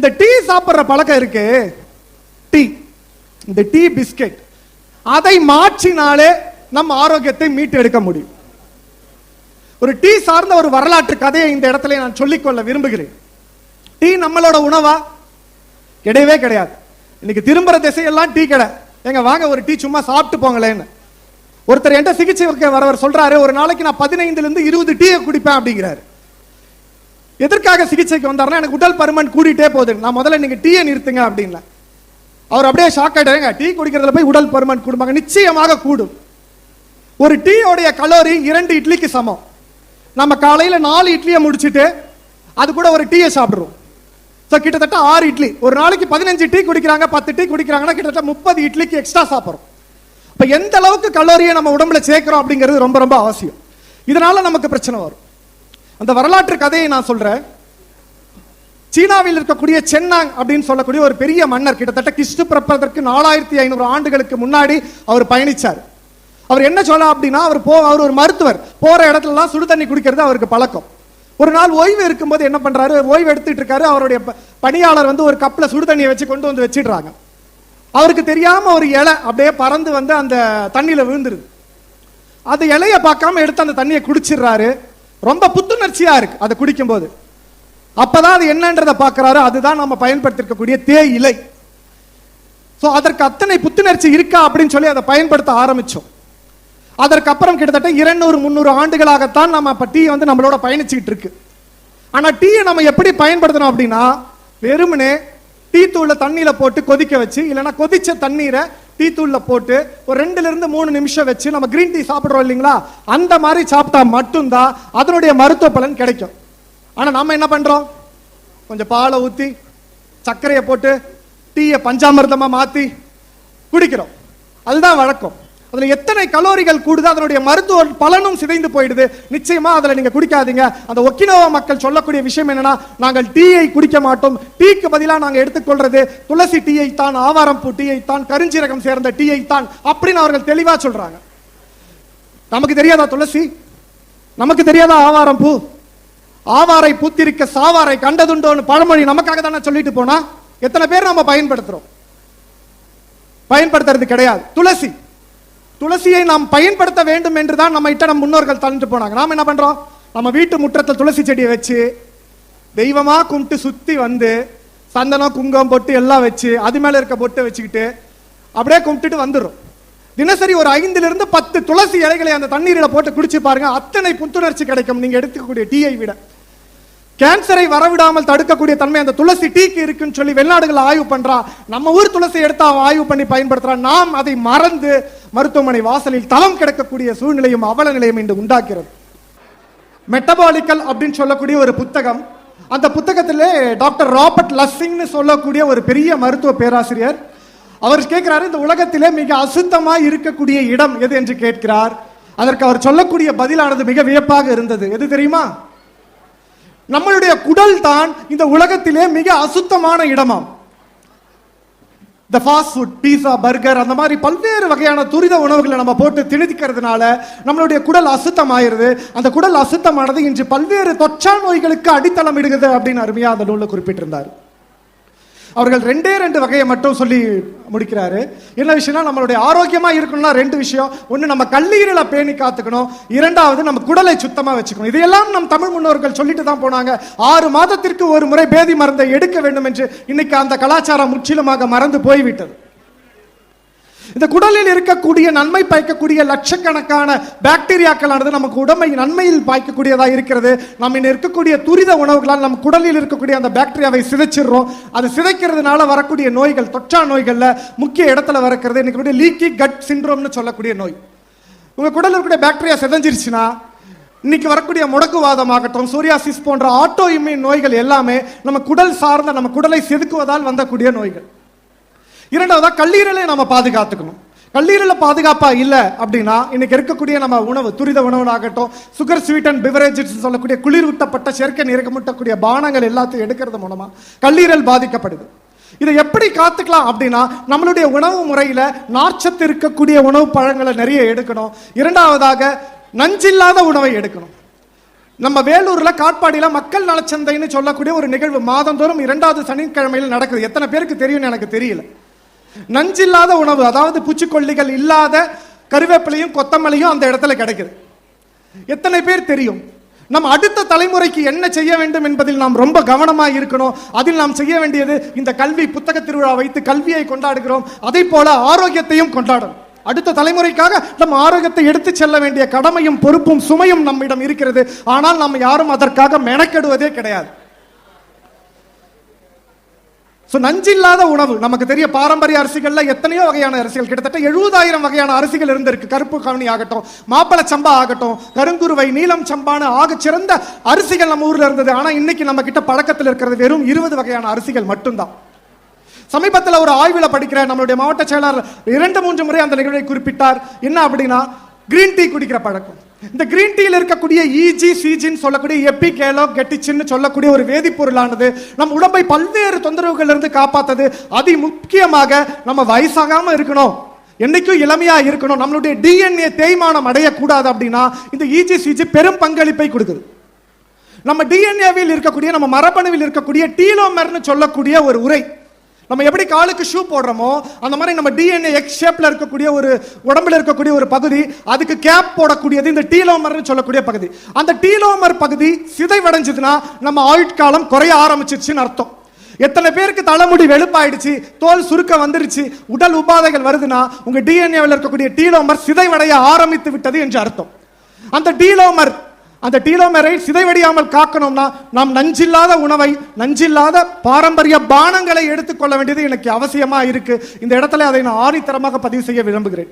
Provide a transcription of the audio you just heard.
இந்த டீ சாப்பிடுற பழக்கம் இருக்கு. டீ. இந்த டீ பிஸ்கெட். அதை மாற்றினாலே நம்ம ஆரோக்கியத்தை மீட்டு எடுக்க முடியும். ஒரு டீ சார்ந்த ஒரு வரலாற்று கதையை இந்த இடத்துல நான் சொல்லிக்கொள்ள விரும்புகிறேன். டீ நம்மளோட உணவா? கிடையவே கிடையாது. இன்னைக்கு திரும்புற திசையெல்லாம் டீ கடை. எங்க வாங்க ஒரு டீ சும்மா சாப்பிட்டு போங்களேன்னு. ஒருத்தர் என்கிட்ட சிகிச்சை வரவர் சொல்றாரு ஒரு நாளைக்கு நான் பதினைந்துல இருந்து இருபது டீயை குடிப்பேன் அப்படிங்கிறாரு. எதற்காக சிகிச்சைக்கு வந்தார்னா எனக்கு உடல் பருமன் கூடிட்டே போகுது. நான் முதல்ல நீங்க டீயை நிறுத்துங்க அப்படின்ல. அவர் அப்படியே ஷாக் ஆயிட்டாங்க டீ குடிக்கிறதுல போய் உடல் பருமன் கூடுமாங்க? நிச்சயமாக கூடும். ஒரு டீயோடைய கலோரி இரண்டு இட்லிக்கு சமம். நம்ம காலையில் நாலு இட்லியை முடிச்சுட்டு அது கூட ஒரு டீயை சாப்பிடுவோம் ஸோ கிட்டத்தட்ட ஆறு இட்லி. ஒரு நாளைக்கு பதினஞ்சு டீ குடிக்கிறாங்க பத்து டீ குடிக்கிறாங்கன்னா கிட்டத்தட்ட முப்பது இட்லிக்கு எக்ஸ்ட்ரா சாப்பிட்றோம். இப்போ எந்த அளவுக்கு கலோரியை நம்ம உடம்புல சேர்க்கிறோம் அப்படிங்கிறது ரொம்ப ரொம்ப அவசியம். இதனால நமக்கு பிரச்சனை வரும். அந்த வரலாற்று கதையை நான் சொல்றேன். சீனாவில் இருக்கக்கூடிய சென்னாங் அப்படின்னு சொல்லக்கூடிய ஒரு பெரிய மன்னர் கிட்டத்தட்ட கிறிஸ்து பிறப்பதற்கு நாலாயிரத்தி ஐநூறு ஆண்டுகளுக்கு முன்னாடி அவர் பயணிச்சார். அவர் என்ன சொல்ல அப்படின்னா அவர் போ அவர் ஒரு மருத்துவர். போற இடத்துலலாம் சுடு தண்ணி குடிக்கிறது அவருக்கு பழக்கம். ஒரு நாள் ஓய்வு இருக்கும்போது என்ன பண்றாரு? ஓய்வு எடுத்துட்டு இருக்காரு. அவருடைய பணியாளர் வந்து ஒரு கப்ல சுடு தண்ணியை வச்சு கொண்டு வந்து வச்சிடுறாங்க. அவருக்கு தெரியாம ஒரு இலை அப்படியே பறந்து வந்து அந்த தண்ணியில விழுந்துருது. அந்த இலைய பார்க்காம எடுத்து அந்த தண்ணியை குடிச்சிடுறாரு. ரொம்ப புத்துணர்ச்சியா இருக்கு அதை குடிக்கும்போது. அப்பதான் அது என்னன்றதை பார்க்குறாரு. அதுதான் நம்ம பயன்படுத்திருக்கக்கூடிய தேயிலை ஸோ அதற்கு அத்தனை புத்துணர்ச்சி இருக்கா அப்படின்னு சொல்லி அதை பயன்படுத்த ஆரம்பிச்சோம். அதற்கப்புறம் கிட்டத்தட்ட இருநூறு முந்நூறு ஆண்டுகளாகத்தான் நம்ம இப்போ டீ வந்து நம்மளோட பயணிச்சுக்கிட்டு இருக்கு. ஆனால் டீயை நம்ம எப்படி பயன்படுத்தணும் அப்படின்னா வெறுமனே டீ தூளை தண்ணியில் போட்டு கொதிக்க வச்சு இல்லைன்னா கொதிச்ச தண்ணீரை டீ தூள்ல போட்டு ஒரு ரெண்டுல இருந்து மூணு நிமிஷம் வச்சு நம்ம கிரீன் டீ சாப்பிடுறோம் இல்லைங்களா? அந்த மாதிரி சாப்பிட்டா மட்டும்தான் அதனுடைய மருத்துவ பலன் கிடைக்கும். ஆனா நம்ம என்ன பண்றோம்? கொஞ்சம் பாலை ஊத்தி சர்க்கரையை போட்டு டீயை பஞ்சாமிர்தமா மாத்தி குடிக்கிறோம். அதுதான் வழக்கம். அதுல எத்தனை கலோரிகள் கூடுது அதனுடைய மருத்துவ பலனும் சிதைந்து போயிடுது. நிச்சயமா அதுல நீங்க குடிக்காதீங்க. அந்த ஒக்கினோவா மக்கள் சொல்லக்கூடிய விஷயம் என்னன்னா நாங்கள் டீயை குடிக்க மாட்டோம். டீக்கு பதிலா நாங்க எடுத்துக்கொள்றது துளசி டீயை தான் ஆவாரம் பூ டீயை தான் கருஞ்சீரகம் சேர்ந்த டீயை தான் அப்படின்னு அவர்கள் தெளிவா சொல்றாங்க. நமக்கு தெரியாதா துளசி? நமக்கு தெரியாதா ஆவாரம் பூ ஆவாரை பூத்திருக்க சாவாரை கண்டதுண்டோன்னு பழமொழி நமக்காக தானே சொல்லிட்டு போனா? எத்தனை பேர் நம்ம பயன்படுத்துறோம்? பயன்படுத்துறது கிடையாது. துளசி. துளசியை நாம் பயன்படுத்த வேண்டும் என்று தான் நம்ம இட்ட நம்ம முன்னோர்கள் தந்துட்டு போனாங்க. நாம் என்ன பண்றோம்? நம்ம வீட்டு முற்றத்தில் துளசி செடியை வச்சு தெய்வமாக கும்பிட்டு சுற்றி வந்து சந்தனம் குங்குமம் பொட்டு எல்லாம் வச்சு அது மேலே இருக்க பொட்டு வச்சுக்கிட்டு அப்படியே கும்பிட்டுட்டு வந்துடும் தினசரி ஒரு ஐந்துலேருந்து பத்து துளசி இலைகளை அந்த தண்ணீரில் போட்டு குடிச்சு பாருங்க. அத்தனை புத்துணர்ச்சி கிடைக்கும். நீங்கள் எடுத்துக்கக்கூடிய டீயை விட. கேன்சரை வரவிடாமல் தடுக்கக்கூடிய தன்மை அந்த துளசி டீக்கு இருக்குன்னு சொல்லி வெளிநாடுகள் ஆய்வு பண்றா. நம்ம ஊர் துளசி எடுத்து அவன் ஆய்வு பண்ணி பயன்படுத்துறான் நாம் அதை மறந்து மருத்துவமனை வாசலில் தளம் கிடக்கக்கூடிய சூழ்நிலையும் அவல நிலையும் இன்று உண்டாக்கிறது மெட்டபாலிக்கல் அப்படின்னு சொல்லக்கூடிய ஒரு புத்தகம். அந்த புத்தகத்தில் டாக்டர் ராபர்ட் லஸ்ஸிங்னு சொல்லக்கூடிய ஒரு பெரிய மருத்துவ பேராசிரியர் அவர் கேட்கிறாரு இந்த உலகத்திலே மிக அசுத்தமாக இருக்கக்கூடிய இடம் எது என்று கேட்கிறார். அதற்கு அவர் சொல்லக்கூடிய பதிலானது மிக வியப்பாக இருந்தது. எது தெரியுமா? நம்மளுடைய குடல் தான் இந்த உலகத்திலே மிக அசுத்தமான இடமாம். இந்த ஃபாஸ்ட் ஃபுட் பீஸா பர்கர் அந்த மாதிரி பல்வேறு வகையான துரித உணவுகளை நம்ம போட்டு திணிக்கிறதுனால நம்மளுடைய குடல் அசுத்தமாயிருது. அந்த குடல் அசுத்தமானது இன்று பல்வேறு தொற்றா நோய்களுக்கு அடித்தளம் இடுகிறது அப்படின்னு அருமையா அந்த நூலில் குறிப்பிட்டிருந்தார். அவர்கள் ரெண்டே ரெண்டு வகையை மட்டும் சொல்லி முடிக்கிறாரு. என்ன விஷயம்னா நம்மளுடைய ஆரோக்கியமா இருக்கணும்னா ரெண்டு விஷயம். ஒன்று நம்ம கல்லீரலை பேணி காத்துக்கணும். இரண்டாவது நம்ம குடலை சுத்தமா வச்சுக்கணும். இதையெல்லாம் நம் தமிழ் முன்னோர்கள் சொல்லிட்டு தான் போனாங்க. ஆறு மாதத்திற்கு ஒரு முறை பேதி மருந்தை எடுக்க வேண்டும் என்று இன்னைக்கு அந்த கலாச்சாரம் முற்றிலுமாக மறந்து போய்விட்டது. இந்த குடலில் இருக்கக்கூடிய நன்மை பாய்க்கக்கூடிய லட்சக்கணக்கான பாக்டீரியாக்களானது நமக்கு உடம்பை நன்மையில் பாய்க்கக்கூடியதாக இருக்கிறது. நம்ம இன்னும் இருக்கக்கூடிய துரித உணவுகளால் நம்ம குடலில் இருக்கக்கூடிய அந்த பாக்டீரியாவை சிதைச்சிடுறோம். அது சிதைக்கிறதுனால வரக்கூடிய நோய்கள் தொற்றா நோய்களில் முக்கிய இடத்துல வரக்கிறது. இன்னைக்கு லீக்கி கட் சிண்ட்ரோம்னு சொல்லக்கூடிய நோய். உங்கள் குடலில் இருக்கக்கூடிய பாக்டீரியா சிதைஞ்சிருச்சுன்னா இன்னைக்கு வரக்கூடிய முடக்குவாதமாகட்டும் சூரியாசிஸ் போன்ற ஆட்டோ இம்யூன் நோய்கள் எல்லாமே நம்ம குடல் சார்ந்த நம்ம குடலை செதுக்குவதால் வந்தக்கூடிய நோய்கள். இரண்டாவதாக கல்லீரலை நம்ம பாதுகாத்துக்கணும். கல்லீரல பாதுகாப்பா இல்ல அப்படின்னா இன்னைக்கு இருக்கக்கூடிய நம்ம உணவு துரித உணவுனாகட்டும் சுகர் ஸ்வீட் அண்ட் பிவரேஜஸ் சொல்லக்கூடிய குளிரூட்டப்பட்ட செயற்கை நிறக்கமூட்டக்கூடிய பானங்கள் எல்லாத்தையும் எடுக்கிறது மூலமா கல்லீரல் பாதிக்கப்படுது. இதை எப்படி காத்துக்கலாம் அப்படின்னா நம்மளுடைய உணவு முறையில நார்ச்சத்து இருக்கக்கூடிய உணவு பழங்களை நிறைய எடுக்கணும். இரண்டாவதாக நஞ்சில்லாத உணவை எடுக்கணும். நம்ம வேலூர்ல காட்பாடியில மக்கள் நலச்சந்தைன்னு சொல்லக்கூடிய ஒரு நிகழ்வு மாதந்தோறும் இரண்டாவது சனிக்கிழமையில் நடக்குது. எத்தனை பேருக்கு தெரியும்னு எனக்கு தெரியல. நஞ்சில்லாத உணவு அதாவது பூச்சிக்கொல்லிகள் இல்லாத கருவேப்பிலையும் கொத்தமல்லியும் அந்த இடத்துல கிடைக்குது. எத்தனை பேர் தெரியும்? நம்ம அடுத்த தலைமுறைக்கு என்ன செய்ய வேண்டும் என்பதில் நாம் ரொம்ப கவனமாக இருக்கணும். அதில் நாம் செய்ய வேண்டியது இந்த கல்வி புத்தக திருவிழா வைத்து கல்வியை கொண்டாடுகிறோம். அதே போல ஆரோக்கியத்தையும் கொண்டாடணும். அடுத்த தலைமுறைக்காக நம்ம ஆரோக்கியத்தை எடுத்து செல்ல வேண்டிய கடமையும் பொறுப்பும் சுமையும் நம்மிடம் இருக்கிறது. ஆனால் நம்ம யாரும் அதற்காக மெனக்கெடுவதே கிடையாது. ஸோ நஞ்சில்லாத உணவு. நமக்கு தெரிய பாரம்பரிய அரிசிகள்ல எத்தனையோ வகையான அரிசிகள். கிட்டத்தட்ட எழுபதாயிரம் வகையான அரிசிகள் இருந்திருக்கு. கருப்பு கவனி ஆகட்டும் மாப்பிள சம்பா ஆகட்டும் கருங்குருவை நீலம் சம்பான்னு ஆக சிறந்த அரிசிகள் நம்ம ஊர்ல இருந்தது. ஆனா இன்னைக்கு நம்ம கிட்ட பழக்கத்தில் இருக்கிறது வெறும் இருபது வகையான அரிசிகள் மட்டும்தான். சமீபத்தில் ஒரு ஆய்வில் படிக்கிற நம்மளுடைய மாவட்ட செயலாளர் இரண்டு மூன்று முறை அந்த நிகழ்வை குறிப்பிட்டார். என்ன அப்படின்னா கிரீன் டீ குடிக்கிற பழக்கம். இந்த கிரீன் டீல இருக்கக்கூடிய இஜி சிஜின்னு சொல்லக்கூடிய எப்பி கேலோ கெட்டிச்சின்னு சொல்லக்கூடிய ஒரு வேதிப்பொருளானது நம் உடம்பை பல்வேறு தொந்தரவுகள் இருந்து காப்பாத்தது. அதி முக்கியமாக நம்ம வயசாகாம இருக்கணும். என்னைக்கும் இளமையா இருக்கணும். நம்மளுடைய டிஎன்ஏ தேய்மானம் அடையக்கூடாது அப்படின்னா இந்த இஜி சிஜி பெரும் பங்களிப்பை கொடுக்குது. நம்ம டிஎன்ஏவில் இருக்கக்கூடிய நம்ம மரபணுவில் இருக்கக்கூடிய டீலோமர்னு சொல்லக்கூடிய ஒரு உரை நம்ம எப்படி காலுக்கு ஷூ போடுறோமோ அந்த மாதிரி நம்ம டிஎன்ஏ எக்ஸ் ஷேப்ல இருக்கக்கூடிய ஒரு உடம்புல இருக்கக்கூடிய ஒரு பகுதி அதுக்கு கேப் போடக்கூடியது இந்த டீலோமர்னு சொல்லக்கூடிய பகுதி. அந்த டீலோமர் பகுதி சிதைவடைஞ்சதுன்னா நம்ம ஆயுட்காலம் குறைய ஆரம்பிச்சிருச்சுன்னு அர்த்தம். எத்தனை பேருக்கு தலைமுடி வெளுப்பாயிடுச்சு தோல் சுருக்க வந்துருச்சு உடல் உபாதைகள் வருதுன்னா உங்க டிஎன்ஏவில் இருக்கக்கூடிய டீலோமர் சிதைவடைய ஆரம்பித்து விட்டது என்று அர்த்தம். அந்த டீலோமர் அந்த டீலோமரை சிதைவடியாமல் காக்கணும்னா நாம் நஞ்சில்லாத உணவை நஞ்சில்லாத பாரம்பரிய பானங்களை எடுத்துக்கொள்ள வேண்டியது எனக்கு அவசியமா இருக்கு. இந்த இடத்துல அதை நான் ஆணித்தரமாக பதிவு செய்ய விரும்புகிறேன்.